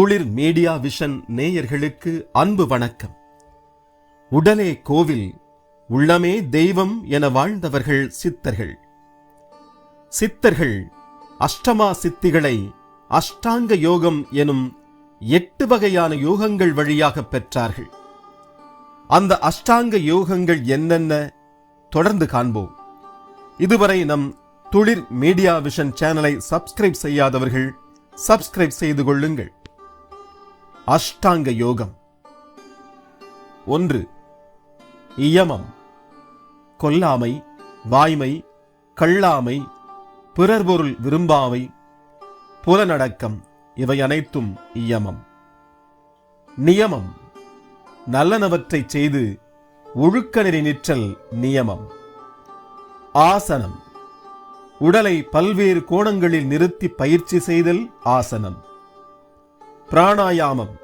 துளிர் media vision நேயர்களுக்கு அன்பு வணக்கம். உடலே கோவில் உள்ளமே தெய்வம் என வாழ்ந்தவர்கள் சித்தர்கள். சித்தர்கள் அஷ்டமா சித்திகளை அஷ்டாங்க யோகம் எனும் எட்டு வகையான யோகங்கள் வழியாக பெற்றார்கள். அந்த அஷ்டாங்க யோகங்கள் என்னென்ன? தொடர்ந்து காண்போம். இதுவரை நம் துளிர் மீடியா விஷன் சேனலை சப்ஸ்கிரைப் செய்யாதவர்கள் சப்ஸ்கிரைப் செய்து கொள்ளுங்கள். அஷ்டாங்க யோகம். ஒன்று இயமம். கொல்லாமை வாய்மை கள்ளாமை பிறர் பொருள் விரும்பாமை புலனடக்கம் இவை அனைத்தும் இயமம். நியமம் நல்லனவற்றைச் செய்து ஒழுக்க நெறி நிற்றல் நியமம். ஆசனம் உடலை பல்வேறு கோணங்களில் நிறுத்தி பயிற்சி செய்தல் ஆசனம். பிராணாயாமம்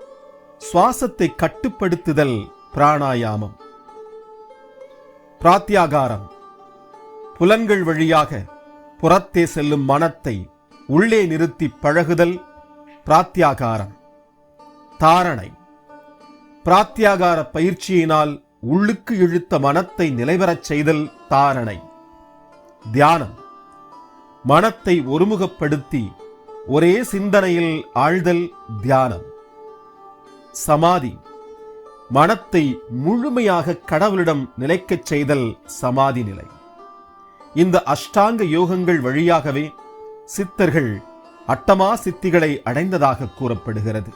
சுவாசத்தை கட்டுப்படுத்துதல் பிராணாயாமம். பிராத்தியாகாரம். புலன்கள் வழியாக புறத்தே செல்லும் மனத்தை உள்ளே நிறுத்தி பழகுதல் பிராத்தியாகாரம். தாரணை. பிராத்தியாகார பயிற்சியினால் உள்ளுக்கு இழுத்த மனத்தை நிலைவரச் செய்தல் தாரணை. தியானம். மனத்தை ஒருமுகப்படுத்தி ஒரே சிந்தனையில் ஆழ்தல் தியானம். சமாதி. மனத்தை முழுமையாக கடவுளிடம் நிலைக்கச் செய்தல் சமாதி நிலை. இந்த அஷ்டாங்க யோகங்கள் வழியாகவே சித்தர்கள் அட்டமா சித்திகளை அடைந்ததாக கூறப்படுகிறது.